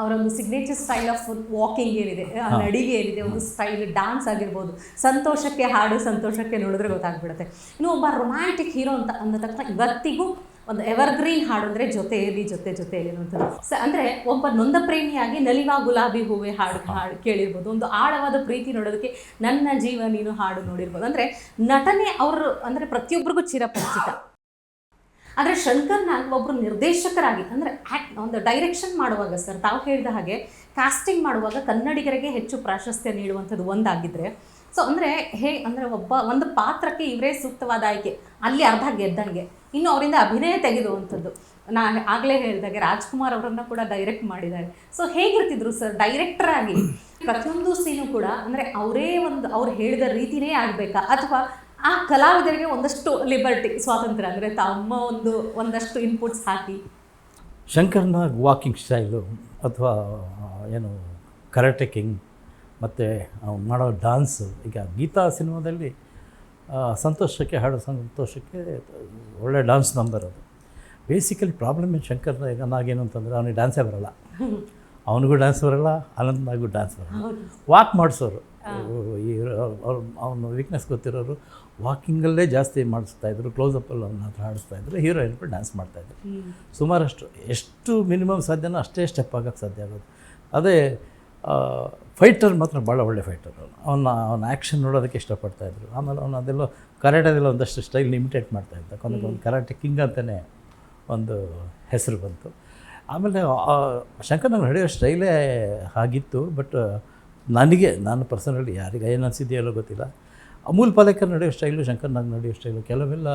ಅವರ ಒಂದು signature style of walking ಏನಿದೆ ನಡಿಗೆ ಏನಿದೆ ಒಂದು ಸ್ಟೈಲ್ ಡಾನ್ಸ್ ಆಗಿರ್ಬೋದು. ಸಂತೋಷಕ್ಕೆ ಹಾಡು ಸಂತೋಷಕ್ಕೆ ನೋಡಿದ್ರೆ ಗೊತ್ತಾಗ್ಬಿಡುತ್ತೆ. ಇನ್ನು ಒಬ್ಬ ರೊಮ್ಯಾಂಟಿಕ್ ಹೀರೋ ಅಂತ ಅಂದ ತಕ್ಷಣ ಇವತ್ತಿಗೂ ಒಂದು ಎವರ್ಗ್ರೀನ್ ಹಾಡು ಅಂದರೆ ಜೊತೆಯಲ್ಲಿ ಜೊತೆ ಜೊತೆಯಲ್ಲಿ ಅನ್ನುವಂಥದ್ದು ಸ ಅಂದರೆ ಒಬ್ಬ ನೊಂದ ಪ್ರೇಮಿಯಾಗಿ ನಲಿವಾ ಗುಲಾಬಿ ಹೂವೆ ಹಾಡು ಹಾಡು ಕೇಳಿರ್ಬೋದು. ಒಂದು ಆಳವಾದ ಪ್ರೀತಿ ನೋಡೋದಕ್ಕೆ ನನ್ನ ಜೀವ ನೀನು ಹಾಡು ನೋಡಿರ್ಬೋದು. ಅಂದರೆ ನಟನೆ ಅವರು ಅಂದರೆ ಪ್ರತಿಯೊಬ್ಬರಿಗೂ ಚಿರಪರಿಚಿತ. ಆದರೆ ಶಂಕರ್ ನಾಗ್ ಒಬ್ಬರು ನಿರ್ದೇಶಕರಾಗಿ, ಅಂದರೆ ಆ್ಯಕ್ಟ್ ಒಂದು ಡೈರೆಕ್ಷನ್ ಮಾಡುವಾಗ ಸರ್ ತಾವು ಹೇಳಿದ ಹಾಗೆ ಕಾಸ್ಟಿಂಗ್ ಮಾಡುವಾಗ ಕನ್ನಡಿಗರಿಗೆ ಹೆಚ್ಚು ಪ್ರಾಶಸ್ತ್ಯ ನೀಡುವಂಥದ್ದು ಒಂದಾಗಿದ್ದರೆ ಸೊ ಅಂದರೆ ಹೇ, ಅಂದರೆ ಒಬ್ಬ ಒಂದು ಪಾತ್ರಕ್ಕೆ ಇವರೇ ಸೂಕ್ತವಾದ ಆಯ್ಕೆ. ಅಲ್ಲಿ ಅರ್ಧ ಗೆದ್ದಂಗೆ. ಇನ್ನು ಅವರಿಂದ ಅಭಿನಯ ತೆಗೆದುವಂಥದ್ದು. ನಾ ಆಗಲೇ ಹೇಳಿದಾಗೆ ರಾಜ್ಕುಮಾರ್ ಅವರನ್ನ ಕೂಡ ಡೈರೆಕ್ಟ್ ಮಾಡಿದ್ದಾರೆ. ಸೊ ಹೇಗಿರ್ತಿದ್ರು ಸರ್ ಡೈರೆಕ್ಟರ್ ಆಗಿ? ಪ್ರತಿಯೊಂದು ಸೀನು ಕೂಡ, ಅಂದರೆ ಅವರೇ ಒಂದು, ಅವ್ರು ಹೇಳಿದ ರೀತಿನೇ ಆಗಬೇಕಾ? ಅಥವಾ ಆ ಕಲಾವಿದರಿಗೆ ಒಂದಷ್ಟು ಲಿಬರ್ಟಿ ಸ್ವಾತಂತ್ರ್ಯ ಅಂದರೆ ತಮ್ಮ ಒಂದು ಒಂದಷ್ಟು ಇನ್ಪುಟ್ಸ್ ಹಾಕಿ. ಶಂಕರ್ನ ವಾಕಿಂಗ್ ಸ್ಟೈಲು ಅಥವಾ ಏನು ಕರಾಟೆ ಕಿಂಗ್ ಮತ್ತು ಅವ್ನು ಮಾಡೋ ಡಾನ್ಸು ಈಗ ಗೀತಾ ಸಿನಿಮಾದಲ್ಲಿ ಸಂತೋಷಕ್ಕೆ ಹಾಡೋ ಸಂತೋಷಕ್ಕೆ ಒಳ್ಳೆ ಡಾನ್ಸ್ ನಂಬರ್ ಅದು. ಬೇಸಿಕಲಿ ಪ್ರಾಬ್ಲಮ್ ಏನು ಶಂಕರ್ ನಾಗೇನು ಅಂತಂದರೆ ಅವನಿಗೆ ಡ್ಯಾನ್ಸೇ ಬರಲ್ಲ. ಅವನಿಗೂ ಡ್ಯಾನ್ಸ್ ಬರಲ್ಲ ಅನಂತನಾಗೂ ಡ್ಯಾನ್ಸ್ ಬರಲ್ಲ. ವಾಕ್ ಮಾಡಿಸೋರು. ಈ ಅವ್ರು ಅವನು ವೀಕ್ನೆಸ್ ಗೊತ್ತಿರೋರು ವಾಕಿಂಗಲ್ಲೇ ಜಾಸ್ತಿ ಮಾಡಿಸ್ತಾ ಇದ್ರು ಕ್ಲೋಸಪ್ಪಲ್ಲಿ ಅವನ ಹತ್ರ ಆಡಿಸ್ತಾ ಇದ್ರು ಹೀರೋಯಿನ್ ಕೂಡ ಡ್ಯಾನ್ಸ್ ಮಾಡ್ತಾಯಿದ್ರು ಸುಮಾರಷ್ಟು ಎಷ್ಟು ಮಿನಿಮಮ್ ಸಾಧ್ಯನೋ ಅಷ್ಟೇ ಸ್ಟೆಪ್ ಆಗೋಕ್ಕೆ ಸಾಧ್ಯ ಆಗೋದು. ಅದೇ ಫೈಟರ್ ಮಾತ್ರ ಭಾಳ ಒಳ್ಳೆ ಫೈಟರ್ ಅವನು. ಅವನ ಅವನ ಆ್ಯಕ್ಷನ್ ನೋಡೋದಕ್ಕೆ ಇಷ್ಟಪಡ್ತಾಯಿದ್ರು ಆಮೇಲೆ ಅವನು ಅದೆಲ್ಲ ಕರಾಟೆದೆಲ್ಲ ಒಂದಷ್ಟು ಸ್ಟೈಲ್ ಇಮಿಟೇಟ್ ಮಾಡ್ತಾಯಿದ್ದ ಕೊನೆಗೆ ಒಂದು ಕರಾಟೆ ಕಿಂಗ್ ಅಂತಲೇ ಒಂದು ಹೆಸರು ಬಂತು. ಆಮೇಲೆ ಶಂಕರ್ನಾಗ್ ನಡೆಯೋ ಸ್ಟೈಲೇ ಆಗಿತ್ತು ಬಟ್ ನನಗೆ ನಾನು ಪರ್ಸನಲಿ ಯಾರಿಗೆ ಏನು ಅನಿಸಿದೆಯಲ್ಲೋ ಗೊತ್ತಿಲ್ಲ. ಅಮೂಲ್ ಪಾಲೇಕರ್ ನಡೆಯೋ ಸ್ಟೈಲು ಶಂಕರ್ನಾಗ್ ನಡೆಯೋ ಸ್ಟೈಲು. ಕೆಲವೆಲ್ಲ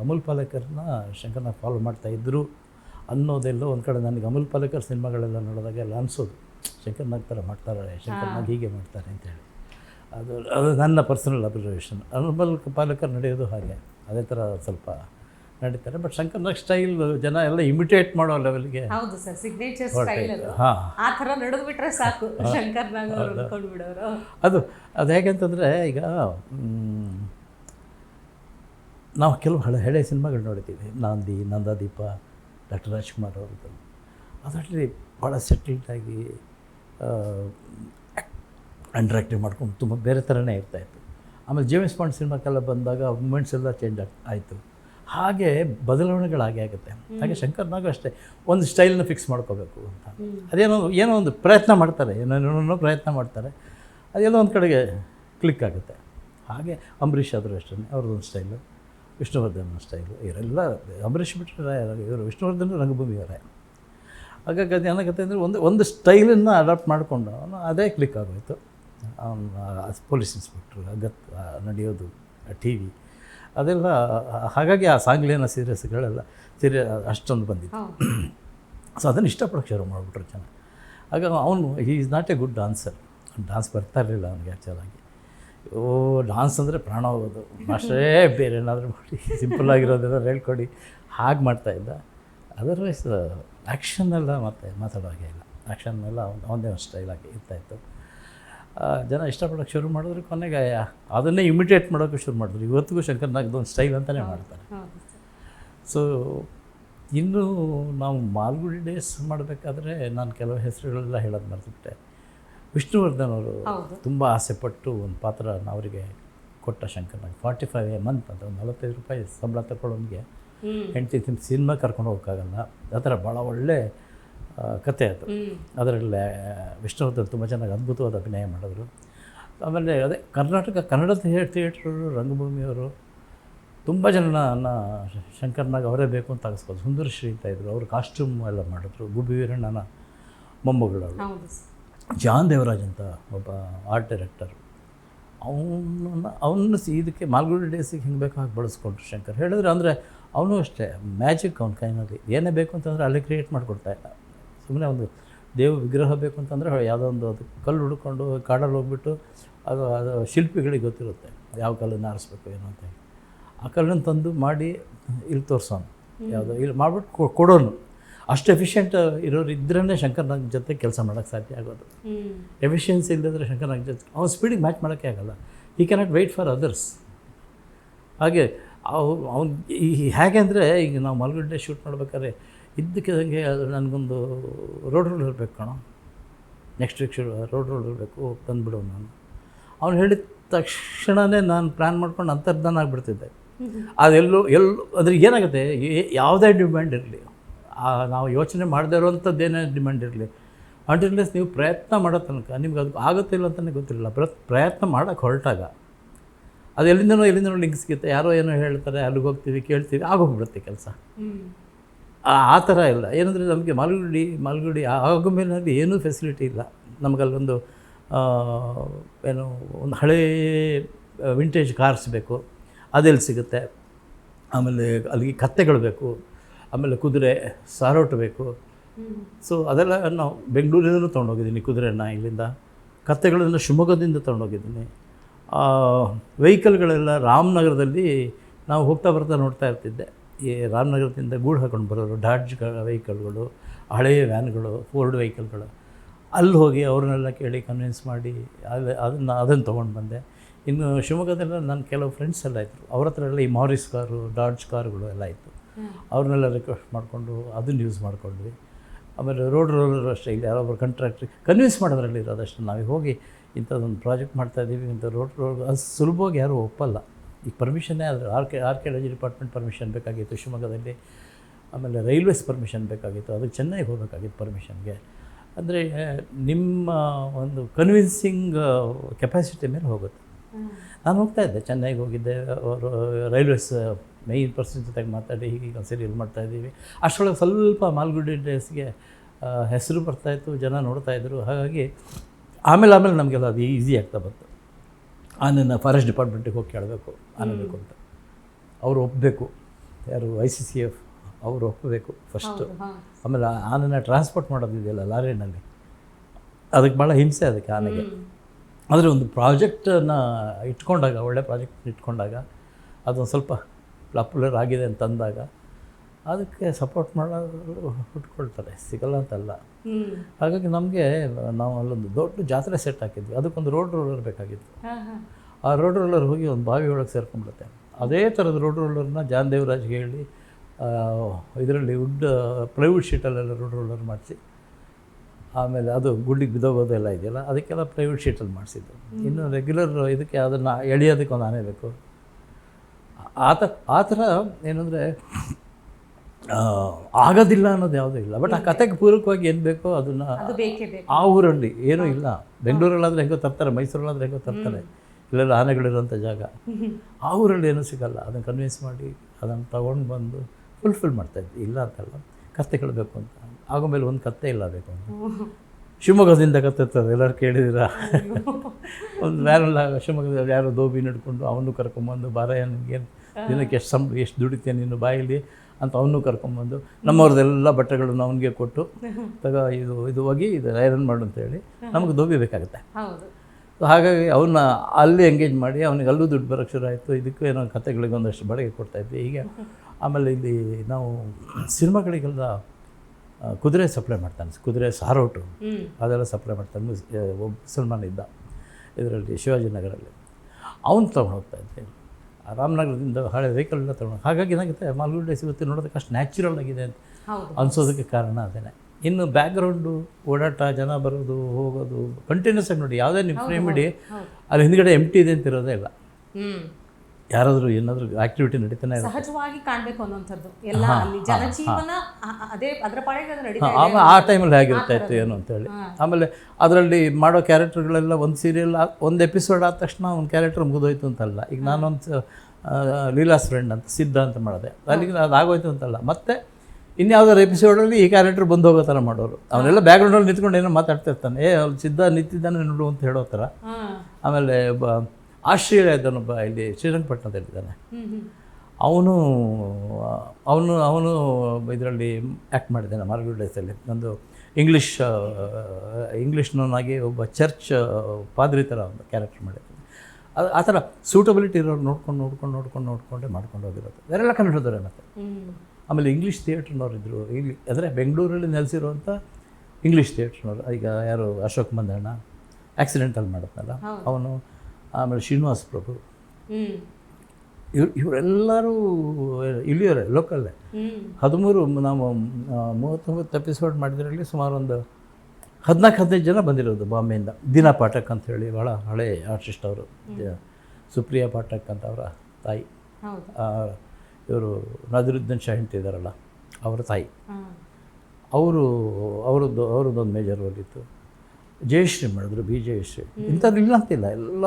ಅಮೂಲ್ ಪಾಲೇಕರ್ನ ಶಂಕರ್ನಾಗ್ ಫಾಲೋ ಮಾಡ್ತಾ ಇದ್ದರು ಅನ್ನೋದೆಲ್ಲೋ ಒಂದು ಕಡೆ ನನಗೆ ಅಮೂಲ್ ಪಾಲೇಕರ್ ಸಿನಿಮಾಗಳೆಲ್ಲ ನೋಡಿದಾಗ ಎಲ್ಲ ಅನಿಸೋದು. ಶಂಕರ್ನಾಗ್ ಥರ ಮಾಡ್ತಾರೆ ಶಂಕರ್ನಾಗ್ ಹೀಗೆ ಮಾಡ್ತಾರೆ ಅಂತೇಳಿ ಅದು ಅದು ನನ್ನ ಪರ್ಸನಲ್ ಅಬ್ಸರ್ವೇಷನ್ ಅಮೂಲ್ ಪಾಲೇಕರ್ ನಡೆಯೋದು ಹಾಗೆ ಅದೇ ಥರ ಸ್ವಲ್ಪ ನಡೀತಾರೆ. ಬಟ್ ಶಂಕರ್ನಾಗ್ ಸ್ಟೈಲ್ ಜನ ಎಲ್ಲ ಇಮಿಟೇಟ್ ಮಾಡೋ ಲೆವೆಲ್ಗೆ ಹೌದು ಸರ್ ಸಿಗ್ನೇಚರ್ ಸ್ಟೈಲ್ ಆ ಥರ ನಡೆದು ಬಿಟ್ರೆ ಸಾಕು ಶಂಕರ್ ನಾಗ್ ಅವ್ರು ಬಿಡೋರು ಅದು ಅದು ಹೇಗಂತಂದರೆ ಈಗ ನಾವು ಕೆಲವು ಹಳೆ ಹಳೆ ಸಿನಿಮಾಗಳು ನೋಡಿದ್ದೀವಿ. ನಾಂದಿ ನಂದಾದೀಪ ಡಾಕ್ಟರ್ ರಾಜ್ಕುಮಾರ್ ಅವ್ರದ್ದು. ಅದರಲ್ಲಿ ಭಾಳ ಸೆಟಲ್ಡಾಗಿ ಅಂಡರ್ ಆ್ಯಕ್ಟಿಂಗ್ ಮಾಡ್ಕೊಂಡು ತುಂಬ ಬೇರೆ ಥರನೇ ಇರ್ತಾಯಿತ್ತು ಆಮೇಲೆ ಜೇಮ್ಸ್ ಪಾಂಡ್ ಸಿನಿಮಾಕ್ಕೆಲ್ಲ ಬಂದಾಗ ಮೂಮೆಂಟ್ಸ್ ಎಲ್ಲ ಚೇಂಜ್ ಆಗ್ ಆಯಿತು. ಹಾಗೆ ಬದಲಾವಣೆಗಳಾಗೆ ಆಗುತ್ತೆ. ಹಾಗೆ ಶಂಕರ್ನಾಗೂ ಅಷ್ಟೇ ಒಂದು ಸ್ಟೈಲ್ನ ಫಿಕ್ಸ್ ಮಾಡ್ಕೋಬೇಕು ಅಂತ. ಅದೇನೋ ಏನೋ ಒಂದು ಪ್ರಯತ್ನ ಮಾಡ್ತಾರೆ ಏನೇನೋ ಪ್ರಯತ್ನ ಮಾಡ್ತಾರೆ ಅದೆಲ್ಲ ಒಂದು ಕಡೆಗೆ ಕ್ಲಿಕ್ ಆಗುತ್ತೆ. ಹಾಗೆ ಅಂಬರೀಷ್ ಆದರೂ ಅಷ್ಟೇ ಅವ್ರದ್ದೊಂದು ಸ್ಟೈಲು ವಿಷ್ಣುವರ್ಧನ್ ಸ್ಟೈಲು ಇವರೆಲ್ಲ ಅಂಬರೀಷ್ ಬಿಟ್ಟರೆ ಇವರು ವಿಷ್ಣುವರ್ಧನ್ ರಂಗಭೂಮಿಯವರೇ ಹಾಗಾಗಿ ಅದು ಏನಾಗುತ್ತೆ ಅಂದರೆ ಒಂದು ಒಂದು ಸ್ಟೈಲನ್ನು ಅಡಾಪ್ಟ್ ಮಾಡಿಕೊಂಡು ಅವನು ಅದೇ ಕ್ಲಿಕ್ ಆಗೋಯಿತು. ಅವನು ಪೊಲೀಸ್ ಇನ್ಸ್ಪೆಕ್ಟ್ರು ಅಗತ್ ನಡೆಯೋದು ಟಿ ವಿ ಅದೆಲ್ಲ ಹಾಗಾಗಿ ಆ ಸಾಂಗ್ಲೇನ ಸೀರಿಯಸ್ಗಳೆಲ್ಲ ಸೀರಿಯ ಅಷ್ಟೊಂದು ಬಂದಿತ್ತು. ಸೊ ಅದನ್ನು ಇಷ್ಟಪಡೋಕ್ಕೆ ಶುರು ಮಾಡಿಬಿಟ್ರು ಜನ. ಆಗ ಅವನು he is not a good dancer dance ಬರ್ತಾ ಇರಲಿಲ್ಲ ಅವನಿಗೆ ಆ್ಯಕ್ಚುಲಾಗಿ ಓ ಡಾನ್ಸ್ ಅಂದರೆ ಪ್ರಾಣ ಹೋಗೋದು. ಅಷ್ಟೇ ಬೇರೆ ಏನಾದರೂ ಮಾಡಿ. ಸಿಂಪಲ್ ಆಗಿರೋದೆಲ್ಲ ಹೇಳ್ಕೊಡಿ. ಹಾಗೆ ಮಾಡ್ತಾಯಿದ್ದ ಅದರ್ವೈಸ್ ಆ್ಯಕ್ಷನ್ನೆಲ್ಲ ಮತ್ತೆ ಮಾತಾಡೋ ಹಾಗೆ ಇಲ್ಲ ಆ್ಯಕ್ಷನ್ನೆಲ್ಲ ಅವನ ಅವ್ನ್- ಅವನದೇ ಒಂದು ಸ್ಟೈಲಾಗಿ ಇರ್ತಾಯಿತ್ತು ಜನ ಇಷ್ಟಪಡೋಕ್ಕೆ ಶುರು ಮಾಡಿದ್ರೆ ಕೊನೆಗೆ ಅದನ್ನೇ ಇಮಿಟೇಟ್ ಮಾಡೋಕ್ಕೆ ಶುರು ಮಾಡಿದ್ರು. ಇವತ್ತಿಗೂ ಶಂಕರ್ನಾಗ್ದೊಂದು ಸ್ಟೈಲ್ ಅಂತಲೇ ಮಾಡ್ತಾರೆ. ಸೊ ಇನ್ನು ನಾವು ಮಾಲ್ಗುಡಿ ಡೇಸ್ ಮಾಡಬೇಕಾದ್ರೆ ನಾನು ಕೆಲವು ಹೆಸರುಗಳೆಲ್ಲ ಹೇಳೋದು ಮರೆತುಬಿಟ್ಟೆ. ವಿಷ್ಣುವರ್ಧನ್ ಅವರು. ತುಂಬ ಆಸೆಪಟ್ಟು ಒಂದು ಪಾತ್ರ ಅವರಿಗೆ ಕೊಟ್ಟ ಶಂಕರ್ನಾಗ ಫಾರ್ಟಿ ಫೈವ್ ಎ ಮಂತ್ ಅಂತ ಒಂದು ನಲವತ್ತೈದು ರೂಪಾಯಿ ಸಂಬಳ ತಗೊಳ್ಳೋನಿಗೆ ಹೆಂಡ್ತಿ ಸಿನಿಮಾ ಕರ್ಕೊಂಡು ಹೋಗೋಕ್ಕಾಗಲ್ಲ. ಆ ಥರ ಭಾಳ ಒಳ್ಳೆ ಕತೆ ಅದು. ಅದರಲ್ಲಿ ವಿಷ್ಣುವರ್ಧನ್ ತುಂಬ ಚೆನ್ನಾಗಿ ಅದ್ಭುತವಾದ ಅಭಿನಯ ಮಾಡಿದ್ರು. ಆಮೇಲೆ ಅದೇ ಕರ್ನಾಟಕ ಕನ್ನಡ ಥಿಯೇಟ್ರು ರಂಗಭೂಮಿಯವರು ತುಂಬ ಜನ ಶಂಕರ್ನಾಗ ಅವರೇ ಬೇಕು ಅಂತ ಆಗಿಸ್ಬೋದು. ಸುಂದರ ಶ್ರೀ ಅಂತ ಇದ್ದರು ಅವರು ಕಾಸ್ಟ್ಯೂಮ್ ಎಲ್ಲ ಮಾಡಿದ್ರು. ಗುಬ್ಬಿ ವೀರಣ್ಣನ ಮೊಮ್ಮಗಳವರು. ಜಾನ್ ದೇವರಾಜ್ ಅಂತ ಒಬ್ಬ ಆರ್ಟ್ ಡೈರೆಕ್ಟರ್ ಅವನನ್ನು ಅವನು ಇದಕ್ಕೆ ಮಾಲ್ಗುಡಿ ಡೇಸಿಗೆ ಹಿಂಗೆ ಬೇಕಾಗಿ ಬಳಸ್ಕೊಂಡ್ರು ಶಂಕರ್. ಹೇಳಿದ್ರೆ ಅಂದರೆ ಅವನು ಅಷ್ಟೇ ಮ್ಯಾಜಿಕ್ ಅವ್ನ ಕೈನಲ್ಲಿ. ಏನೇ ಬೇಕು ಅಂತಂದರೆ ಅಲ್ಲೇ ಕ್ರಿಯೇಟ್ ಮಾಡಿಕೊಡ್ತಾ ಇಲ್ಲ ಸುಮ್ಮನೆ ಒಂದು ದೇವ ವಿಗ್ರಹ ಬೇಕು ಅಂತಂದರೆ ಯಾವುದೋ ಒಂದು ಅದು ಕಲ್ಲು ಹುಡ್ಕೊಂಡು ಕಾಡಲ್ಲಿ ಹೋಗ್ಬಿಟ್ಟು ಅದು ಅದು ಶಿಲ್ಪಿಗಳಿಗೆ ಗೊತ್ತಿರುತ್ತೆ ಯಾವ ಕಲ್ಲನ್ನು ಆರಿಸ್ಬೇಕು ಏನು ಅಂತ ಹೇಳಿ. ಆ ಕಲ್ಲನ್ನು ತಂದು ಮಾಡಿ ಇಲ್ಲಿ ತೋರಿಸೋನು. ಯಾವುದೋ ಇಲ್ಲಿ ಮಾಡ್ಬಿಟ್ಟು ಕೊಡೋನು. ಅಷ್ಟು ಎಫಿಷಿಯೆಂಟ್ ಇರೋರು ಇದ್ರೇ ಶಂಕರ್ನಾಗ್ ಜೊತೆ ಕೆಲಸ ಮಾಡೋಕ್ಕೆ ಸಾಧ್ಯ ಆಗೋದು. ಎಫಿಷಿಯನ್ಸಿ ಇಲ್ಲದ್ರೆ ಶಂಕರ್ನಾಗ್ ಜೊತೆ ಅವ್ನು ಸ್ಪೀಡಿಗೆ ಮ್ಯಾಚ್ ಮಾಡೋಕ್ಕೆ ಆಗಲ್ಲ. He cannot wait for others ಹಾಗೆ ಅವ್ ಅವ್ನು ಈ ಹೇಗೆ ಅಂದರೆ ಈಗ ನಾವು ಮಲ್ಗಡ್ಡೆ ಶೂಟ್ ಮಾಡ್ಬೇಕಾದ್ರೆ ಇದ್ದಕ್ಕಿದ್ದಂಗೆ ಅದು ನನಗೊಂದು ರೋಡ್ ರೋಲ್ ಇರಬೇಕು ಕಣೋ. ನೆಕ್ಸ್ಟ್ ವೀಕ್ ಶುರು ರೋಡ್ ರೋಲ್ ಇರಬೇಕು ತಂದುಬಿಡು ನಾನು. ಅವ್ನು ಹೇಳಿದ ತಕ್ಷಣವೇ ನಾನು ಪ್ಲ್ಯಾನ್ ಮಾಡ್ಕೊಂಡು ಅಂತರ್ಧಾನ ಆಗಿಬಿಡ್ತಿದ್ದೆ. ಅದೆಲ್ಲೂ ಎಲ್ಲೂ ಅಂದರೆ ಏನಾಗುತ್ತೆ ಯಾವುದೇ ಡಿಮ್ಯಾಂಡ್ ಇರಲಿ. ನಾವು ಯೋಚನೆ ಮಾಡದೇ ಇರೋವಂಥದ್ದು ಏನೇ ಡಿಮ್ಯಾಂಡ್ ಇರಲಿ. ಅಂಟಿಲ್ಲೆಸ್ ನೀವು ಪ್ರಯತ್ನ ಮಾಡೋ ತನಕ ನಿಮ್ಗೆ ಅದು ಆಗುತ್ತಿಲ್ಲ ಅಂತಲೇ ಗೊತ್ತಿರಲಿಲ್ಲ ಪ್ರ ಪ್ರಯತ್ನ ಮಾಡೋಕ್ಕೆ ಹೊರಟಾಗ. ಅದು ಎಲ್ಲಿಂದನೋ ಎಲ್ಲಿಂದನೋ ಲಿಂಕ್ ಸಿಗುತ್ತೆ ಯಾರೋ ಏನೋ ಹೇಳ್ತಾರೆ ಅಲ್ಲಿಗೆ ಹೋಗ್ತೀವಿ ಕೇಳ್ತೀವಿ ಆಗೋಗ್ಬಿಡುತ್ತೆ ಕೆಲಸ. ಆ ಥರ ಇಲ್ಲ. ಏನಂದರೆ ನಮಗೆ ಮಾಲ್ಗುಡಿ ಮಾಲ್ಗುಡಿ ಆಗುಂಬೆನಲ್ಲಿ ಏನೂ ಫೆಸಿಲಿಟಿ ಇಲ್ಲ. ನಮಗಲ್ಲೊಂದು ಏನು, ಒಂದು ಹಳೇ ವಿಂಟೇಜ್ ಕಾರ್ಸ್ ಬೇಕು. ಅದೆಲ್ಲಿ ಸಿಗುತ್ತೆ? ಆಮೇಲೆ ಅಲ್ಲಿಗೆ ಕತ್ತೆಗಳು ಬೇಕು. ಆಮೇಲೆ ಕುದುರೆ, ಸಾರೋಟು ಬೇಕು. ಸೊ ಅದೆಲ್ಲ ನಾವು ಬೆಂಗಳೂರಿಂದಲೂ ತೊಗೊಂಡೋಗಿದ್ದೀನಿ ಕುದುರೆನ ಇಲ್ಲಿಂದ. ಕತ್ತೆಗಳನ್ನು ಶಿವಮೊಗ್ಗದಿಂದ ತೊಗೊಂಡೋಗಿದ್ದೀನಿ. ವೆಹಿಕಲ್ಗಳೆಲ್ಲ ರಾಮನಗರದಲ್ಲಿ ನಾವು ಹೋಗ್ತಾ ಬರ್ತಾ ನೋಡ್ತಾ ಇರ್ತಿದ್ದೆ. ಈ ರಾಮನಗರದಿಂದ ಗೂಡು ಹಾಕೊಂಡು ಬರೋರು ಡಾಡ್ಜ್ ವೆಹಿಕಲ್ಗಳು ಹಳೆಯ ವ್ಯಾನ್ಗಳು ಫೋರ್ಡ್ ವೆಹಿಕಲ್ಗಳು. ಅಲ್ಲಿ ಹೋಗಿ ಅವ್ರನ್ನೆಲ್ಲ ಕೇಳಿ ಕನ್ವಿನ್ಸ್ ಮಾಡಿ ಅಲ್ಲಿ ಅದನ್ನು ಅದನ್ನು ತೊಗೊಂಡು ಬಂದೆ. ಇನ್ನು ಶಿವಮೊಗ್ಗದಲ್ಲ ನನ್ನ ಕೆಲವು ಫ್ರೆಂಡ್ಸ್ ಎಲ್ಲ ಇದ್ದರು ಅವ್ರ ಹತ್ರ ಎಲ್ಲ ಈ ಮಾರಿಸ್ ಕಾರು ಡಾಡ್ಜ್ ಕಾರುಗಳು ಎಲ್ಲ ಇತ್ತು. ಅವ್ರನ್ನೆಲ್ಲ ರಿಕ್ವೆಸ್ಟ್ ಮಾಡಿಕೊಂಡು ಅದನ್ನು ಯೂಸ್ ಮಾಡಿಕೊಂಡ್ವಿ. ಆಮೇಲೆ ರೋಡ್ ರೋಲರ್ ಅಷ್ಟೇ ಇಲ್ಲಿ ಯಾರೊಬ್ಬರು ಕಾಂಟ್ರಾಕ್ಟ್ರಿ ಕನ್ವಿನ್ಸ್ ಮಾಡೋದ್ರಲ್ಲಿ ಇರೋದಷ್ಟು. ನಾವು ಹೋಗಿ ಇಂಥದ್ದೊಂದು ಪ್ರಾಜೆಕ್ಟ್ ಮಾಡ್ತಾ ಇದ್ದೀವಿ ಇಂಥ ರೋಡ್ ರೋಲ್ ಅದು ಸುಲಭವಾಗಿ ಯಾರೂ ಒಪ್ಪಲ್ಲ. ಈಗ ಪರ್ಮಿಷನ್ನೇ ಆದರೆ ಆರ್ಕೆ ಆರ್ಕಿಯಾಲಜಿ ಡಿಪಾರ್ಟ್ಮೆಂಟ್ ಪರ್ಮಿಷನ್ ಬೇಕಾಗಿತ್ತು ಶಿವಮೊಗ್ಗದಲ್ಲಿ. ಆಮೇಲೆ ರೈಲ್ವೇಸ್ ಪರ್ಮಿಷನ್ ಬೇಕಾಗಿತ್ತು. ಅದಕ್ಕೆ ಚೆನ್ನೈಗೆ ಹೋಗಬೇಕಾಗಿತ್ತು ಪರ್ಮಿಷನ್ಗೆ ಅಂದರೆ ನಿಮ್ಮ ಒಂದು ಕನ್ವಿನ್ಸಿಂಗ್ ಕೆಪಾಸಿಟಿ ಮೇಲೆ ಹೋಗುತ್ತೆ. ನಾನು ಹೋಗ್ತಾ ಇದ್ದೆ. ಚೆನ್ನೈಗೆ ಹೋಗಿದ್ದೆ. ಅವರು ರೈಲ್ವೇಸ್ ಮೈನ್ ಪರ್ಸನ್ ಜೊತೆಗೆ ಮಾತಾಡಿ ಹೀಗೆ ಸೀರಿಯಲ್ ಮಾಡ್ತಾ ಇದ್ದೀವಿ. ಅಷ್ಟರೊಳಗೆ ಸ್ವಲ್ಪ ಮಾಲ್ಗುಡಿ ಡೇಸ್ಗೆ ಹೆಸರು ಬರ್ತಾಯಿತ್ತು ಜನ ನೋಡ್ತಾಯಿದ್ರು ಹಾಗಾಗಿ ಆಮೇಲೆ ಆಮೇಲೆ ನಮಗೆಲ್ಲ ಅದು ಈಸಿ ಆಗ್ತಾ ಬಂತು. ಆನನ್ನು ಫಾರೆಸ್ಟ್ ಡಿಪಾರ್ಟ್ಮೆಂಟಿಗೆ ಹೋಗಿ ಕೇಳಬೇಕು ಆನಬೇಕು ಅಂತ. ಅವರು ಒಪ್ಪಬೇಕು ಯಾರು ಐ ಸಿ ಸಿ ಎಫ್ ಅವರು ಒಪ್ಪಬೇಕು ಫಸ್ಟು ಆಮೇಲೆ ಆನನ್ನು ಟ್ರಾನ್ಸ್ಪೋರ್ಟ್ ಮಾಡೋದಿದೆಯಲ್ಲ ಲಾರಿನಲ್ಲಿ. ಅದಕ್ಕೆ ಭಾಳ ಹಿಂಸೆ ಅದಕ್ಕೆ ಆನೆಗೆ. ಆದರೆ ಒಂದು ಪ್ರಾಜೆಕ್ಟನ್ನು ಇಟ್ಕೊಂಡಾಗ ಒಳ್ಳೆ ಪ್ರಾಜೆಕ್ಟ್ ಇಟ್ಕೊಂಡಾಗ ಅದೊಂದು ಸ್ವಲ್ಪ ಪಾಪ್ಯುಲರ್ ಆಗಿದೆ ಅಂತ ಅಂದಾಗ ಅದಕ್ಕೆ ಸಪೋರ್ಟ್ ಮಾಡೋರು ಹುಟ್ಕೊಳ್ತಾರೆ ಸಿಗಲ್ಲ ಅಂತಲ್ಲ. ಹಾಗಾಗಿ ನಮಗೆ ನಾವು ಅಲ್ಲೊಂದು ದೊಡ್ಡ ಜಾತ್ರೆ ಸೆಟ್ ಹಾಕಿದ್ವಿ. ಅದಕ್ಕೊಂದು ರೋಡ್ ರೋಲರ್ ಬೇಕಾಗಿತ್ತು. ಆ ರೋಡ್ ರೋಲರ್ ಹೋಗಿ ಒಂದು ಬಾವಿ ಒಳಗೆ ಸೇರ್ಕೊಂಡ್ಬಿಡುತ್ತೆ. ಅದೇ ಥರದ ರೋಡ್ ರೋಲರ್ನ ಜಾನ್ ದೇವರಾಜ್ಗೆ ಹೇಳಿ ಇದರಲ್ಲಿ ವುಡ್ ಪ್ಲೈವುಡ್ ಶೀಟಲ್ಲೆಲ್ಲ ರೋಡ್ ರೋಲರ್ ಮಾಡಿಸಿ ಆಮೇಲೆ ಅದು ಗುಡ್ಡಿಗೆ ಬಿದ್ದೋಗೋದೆಲ್ಲ ಇದೆಯಲ್ಲ ಅದಕ್ಕೆಲ್ಲ ಪ್ರೈವೇಟ್ ಶೀಟಲ್ಲಿ ಮಾಡಿಸಿದ್ದು. ಇನ್ನು ರೆಗ್ಯುಲರ್ ಇದಕ್ಕೆ ಅದನ್ನು ಎಳೆಯೋದಕ್ಕೆ ಒಂದು ಆನೆ ಬೇಕು. ಆ ಥರ ಆ ಥರ ಏನಂದರೆ ಆಗೋದಿಲ್ಲ ಅನ್ನೋದು ಯಾವುದೂ ಇಲ್ಲ. ಬಟ್ ಆ ಕತೆಗೆ ಪೂರಕವಾಗಿ ಏನು ಬೇಕೋ ಅದನ್ನು ಆ ಊರಲ್ಲಿ ಏನೂ ಇಲ್ಲ. ಬೆಂಗಳೂರಲ್ಲಾದರೆ ಹೆಂಗೋ ತರ್ತಾರೆ ಮೈಸೂರಲ್ಲಾದ್ರೆ ಹೆಂಗೋ ತರ್ತಾರೆ. ಇಲ್ಲೆಲ್ಲ ಆನೆಗಳಿರೋಂಥ ಜಾಗ. ಆ ಊರಲ್ಲಿ ಏನೂ ಸಿಗಲ್ಲ. ಅದನ್ನು ಕನ್ವಿನ್ಸ್ ಮಾಡಿ ಅದನ್ನು ತಗೊಂಡು ಬಂದು ಫುಲ್ಫಿಲ್ ಮಾಡ್ತಾಯಿದ್ವಿ ಇಲ್ಲ ಅಂತಲ್ಲ ಕತ್ತೆಗಳು ಬೇಕು ಅಂತ. ಆಗೋ ಮೇಲೆ ಒಂದು ಕತೆ ಇಲ್ಲ ಬೇಕು ಅಂತ. ಶಿವಮೊಗ್ಗದಿಂದ ಕತ್ತೆ ತರೋದು ಎಲ್ಲರೂ ಕೇಳಿದಿರಾ? ಒಂದು ವ್ಯಾನೆಲ್ಲ ಶಿವಮೊಗ್ಗದಲ್ಲಿ ಯಾರೋ ದೋಬಿ ನಡ್ಕೊಂಡು ಅವನು ಕರ್ಕೊಂಬಂದು ಬಾರಯ್ಯ ನಿನಗೇನು ದಿನಕ್ಕೆ ಎಷ್ಟು ಸಂಬಳ ಎಷ್ಟು ದುಡಿತೇನೆ ನೀನು ಬಾಯಲ್ಲಿ? ಅಂತ ಅವನು ಕರ್ಕೊಂಬಂದು ನಮ್ಮವ್ರದ್ದೆಲ್ಲ ಬಟ್ಟೆಗಳನ್ನು ಅವನಿಗೆ ಕೊಟ್ಟು ತಗ ಇದು ಇದು ಹೋಗಿ ಇದು ಐರನ್ ಮಾಡು ಅಂತೇಳಿ ನಮಗೆ ದೋಬಿ ಬೇಕಾಗುತ್ತೆ. ಹಾಗಾಗಿ ಅವನ್ನ ಅಲ್ಲಿ ಎಂಗೇಜ್ ಮಾಡಿ ಅವನಿಗೆ ಅಲ್ಲೂ ದುಡ್ಡು ಬರೋಕ್ಕೆ ಶುರು ಆಯಿತು. ಇದಕ್ಕೂ ಏನೋ ಕತೆಗಳಿಗೆ ಒಂದಷ್ಟು ಬಾಡಿಗೆ ಕೊಡ್ತಾಯಿದ್ವಿ ಹೀಗೆ ಆಮೇಲೆ ಇಲ್ಲಿ ನಾವು ಸಿನಿಮಾಗಳಿಗೆಲ್ಲ ಕುದುರೆ ಸಪ್ಲೈ ಮಾಡ್ತಾನೆ. ಕುದುರೆ ಸಾರೋಟು ಅದೆಲ್ಲ ಸಪ್ಲೈ ಮಾಡ್ತಾನೆ. ಒಬ್ಬ ಸಲ್ಮಾನ್ ಇದ್ದ. ಇದರಲ್ಲಿ ಶಿವಾಜಿನಗರಲ್ಲಿ. ಅವನು ತೊಗೊಂಡು ಹೋಗ್ತಾ ಇದ್ದೆ ಆ ರಾಮನಗರದಿಂದ ಹಳೆ ವೆಹಿಕಲ್ ಎಲ್ಲ ತೊಗೊಂಡು ಹಾಗಾಗಿ ಏನಾಗುತ್ತೆ ಮಾಲ್ಗುಡಿ ಡೇಸ್ ಇವತ್ತು ನೋಡೋದಕ್ಕೆ ಅಷ್ಟು ನ್ಯಾಚುರಲ್ ಆಗಿದೆ ಅಂತ ಅನ್ಸೋದಕ್ಕೆ ಕಾರಣ ಅದೇನೆ. ಇನ್ನು ಬ್ಯಾಕ್ಗ್ರೌಂಡು ಓಡಾಟ ಜನ ಬರೋದು ಹೋಗೋದು ಕಂಟಿನ್ಯೂಸ್ ಆಗಿ ನೋಡಿ ಯಾವುದೇ ನಿಮ್ಮ ಫ್ರೇಮ್ ಇಡಿ ಅಲ್ಲಿ ಹಿಂದ್ಗಡೆ ಎಂಟಿ ಇದೆ ಅಂತ ಇರೋದೇ ಇಲ್ಲ ಯಾರಾದರೂ ಏನಾದರೂ ಆಕ್ಟಿವಿಟಿ ನಡೀತಾನೆ ಇರುತ್ತೆ. ಸಹಜವಾಗಿ ಕಾಣಬೇಕು ಅನ್ನೋಂಥದ್ದು ಎಲ್ಲ ಅಲ್ಲಿ ಜನಜೀವನ ಅದೇ ಅದರ ಪಾಡಿಗೆ ಅದು ನಡೀತಾ ಇದೆ ಆಮೇಲೆ ಆ ಟೈಮಲ್ಲಿ ಹೇಗಿರುತ್ತೆ ಇತ್ತು ಏನು ಅಂತೇಳಿ ಆಮೇಲೆ ಅದರಲ್ಲಿ ಮಾಡೋ ಕ್ಯಾರೆಕ್ಟರ್ಗಳೆಲ್ಲ ಒಂದು ಸೀರಿಯಲ್ ಒಂದು ಎಪಿಸೋಡ್ ಆದ ತಕ್ಷಣ ಒಂದು ಕ್ಯಾರೆಕ್ಟರ್ ಮುಗಿದೋಯ್ತು ಅಂತಲ್ಲ. ಈಗ ನಾನೊಂದು ಲೀಲಾಸ್ ಫ್ರೆಂಡ್ ಅಂತ ಸಿದ್ಧ ಅಂತ ಮಾಡಿದೆ. ಅಲ್ಲಿಗೆ ಅದು ಆಗೋಯ್ತು ಅಂತಲ್ಲ. ಮತ್ತೆ ಇನ್ಯಾವುದಾದ್ರು ಎಪಿಸೋಡಲ್ಲಿ ಈ ಕ್ಯಾರೆಕ್ಟರ್ ಬಂದು ಹೋಗೋ ಥರ ಮಾಡೋರು. ಅವನೆಲ್ಲ ಬ್ಯಾಕ್ಗ್ರೌಂಡಲ್ಲಿ ನಿಂತ್ಕೊಂಡು ಏನೋ ಮಾತಾಡ್ತಿರ್ತಾನೆ. ಏ ಅವ್ನು ಸಿದ್ಧ ನಿಂತಿದ್ದಾನೆ ನೋಡು ಅಂತ ಹೇಳೋ ಥರ ಹಾ. ಆಮೇಲೆ ಒಬ್ಬ ಆಸ್ಟ್ರೇಲಿಯಾ ಇದ್ದಾನೊಬ್ಬ ಇಲ್ಲಿ ಶ್ರೀರಂಗಪಟ್ಟಣದಲ್ಲಿದ್ದಾನೆ. ಅವನು ಅವನು ಅವನು ಇದರಲ್ಲಿ ಆ್ಯಕ್ಟ್ ಮಾಡಿದ್ದಾನೆ ಮಾರ್ಗಲ್ ಡೇಸಲ್ಲಿ. ಒಂದು ಇಂಗ್ಲೀಷ್ ಇಂಗ್ಲೀಷ್ನವನಾಗಿ ಒಬ್ಬ ಚರ್ಚ್ ಪಾದ್ರಿ ಥರ ಒಂದು ಕ್ಯಾರೆಕ್ಟರ್ ಮಾಡಿದ್ದಾನೆ. ಅದು ಆ ಥರ ಸೂಟಬಿಲಿಟಿ ಇರೋರು ನೋಡ್ಕೊಂಡು ನೋಡ್ಕೊಂಡು ನೋಡ್ಕೊಂಡು ನೋಡ್ಕೊಂಡೇ ಮಾಡ್ಕೊಂಡು ಹೋಗಿರೋದು. ಬೇರೆಲ್ಲ ಕನ್ನಡದವರೇ ಮತ್ತೆ? ಆಮೇಲೆ ಇಂಗ್ಲೀಷ್ ಥಿಯೇಟ್ರ್ನವ್ರು ಇದ್ದರು ಇಲ್ಲಿ ಅಂದರೆ ಬೆಂಗಳೂರಲ್ಲಿ ನೆಲೆಸಿರುವಂಥ ಇಂಗ್ಲೀಷ್ ಥಿಯೇಟ್ರ್ನವ್ರು ಈಗ ಯಾರು ಅಶೋಕ್ ಮಂದಣ್ಣ ಆ್ಯಕ್ಸಿಡೆಂಟಲ್ಲಿ ಮಾಡಿದ್ನಲ್ಲ ಅವನು ಆಮೇಲೆ ಶ್ರೀನಿವಾಸ್ ಪ್ರಭು. ಇವ್ರು ಇವರೆಲ್ಲರೂ ಇಲ್ಲಿಯವರೇ ಲೋಕಲ್ಲೇ. ಹದಿಮೂರು ನಾವು ಮೂವತ್ತೊಂಬತ್ತು ಎಪಿಸೋಡ್ ಮಾಡಿದ್ರಲ್ಲಿ ಸುಮಾರು ಒಂದು ಹದಿನಾಲ್ಕು ಹದಿನೈದು ಜನ ಬಂದಿರೋದು ಬಾಂಬೆಯಿಂದ. ದಿನಾ ಪಾಠಕ್ ಅಂತ ಹೇಳಿ ಭಾಳ ಹಳೆ ಆರ್ಟಿಸ್ಟ್ ಅವರು. ಸುಪ್ರಿಯಾ ಪಾಠಕ್ ಅಂತ ಅವರ ತಾಯಿ. ಇವರು ನಜರುದ್ದೀನ್ ಶಾ ಅಂತ ಇದ್ದಾರಲ್ಲ ಅವರ ತಾಯಿ. ಅವರು ಅವರದ್ದು ಅವರದ್ದೊಂದು ಮೇಜರ್ ರೋಲ್ ಇತ್ತು ಜಯಶ್ರೀ ಮಾಡಿದ್ರು ಬಿ ಜಯಶ್ರೀ ಇಂಥದ್ದು ಇಲ್ಲ ಅಂತಿಲ್ಲ ಎಲ್ಲ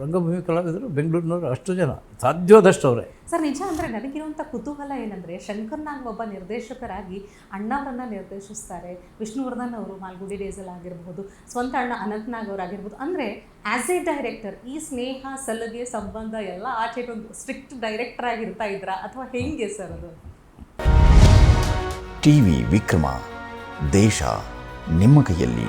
ರಂಗಭೂಮಿ ಕಲಾವಿದರು ಬೆಂಗಳೂರಿನವರು ಅಷ್ಟು ಜನ. ಸಾಧ್ಯವಾದಷ್ಟು ಅವರೇ. ಸರ್ ನಿಜ ಅಂದರೆ ನನಗಿರುವಂಥ ಕುತೂಹಲ ಏನಂದರೆ ಶಂಕರ್ ನಾಗ್ ಒಬ್ಬ ನಿರ್ದೇಶಕರಾಗಿ ಅಣ್ಣವರನ್ನು ನಿರ್ದೇಶಿಸ್ತಾರೆ ವಿಷ್ಣುವರ್ಧನ್ ಅವರು ಮಾಲ್ಗುಡಿ ಡೇಸಲ್ಲಿ ಆಗಿರ್ಬೋದು ಸ್ವಂತ ಅಣ್ಣ ಅನಂತ್ನಾಗ್ ಅವರು ಆಗಿರ್ಬೋದು. ಅಂದರೆ ಆ್ಯಸ್ ಎ ಡೈರೆಕ್ಟರ್ ಈ ಸ್ನೇಹ ಸಲುಗೆ ಸಂಬಂಧ ಎಲ್ಲ ಆಚೆ ಒಂದು ಸ್ಟ್ರಿಕ್ಟ್ ಡೈರೆಕ್ಟರ್ ಆಗಿರ್ತಾ ಇದ್ರಾ? ಅಥವಾ ಹೆಂಗೆ ಸರ್ ಅದು? ಟಿ ವಿ ವಿಕ್ರಮ ದೇಶ ನಿಮ್ಮ ಕೈಯಲ್ಲಿ.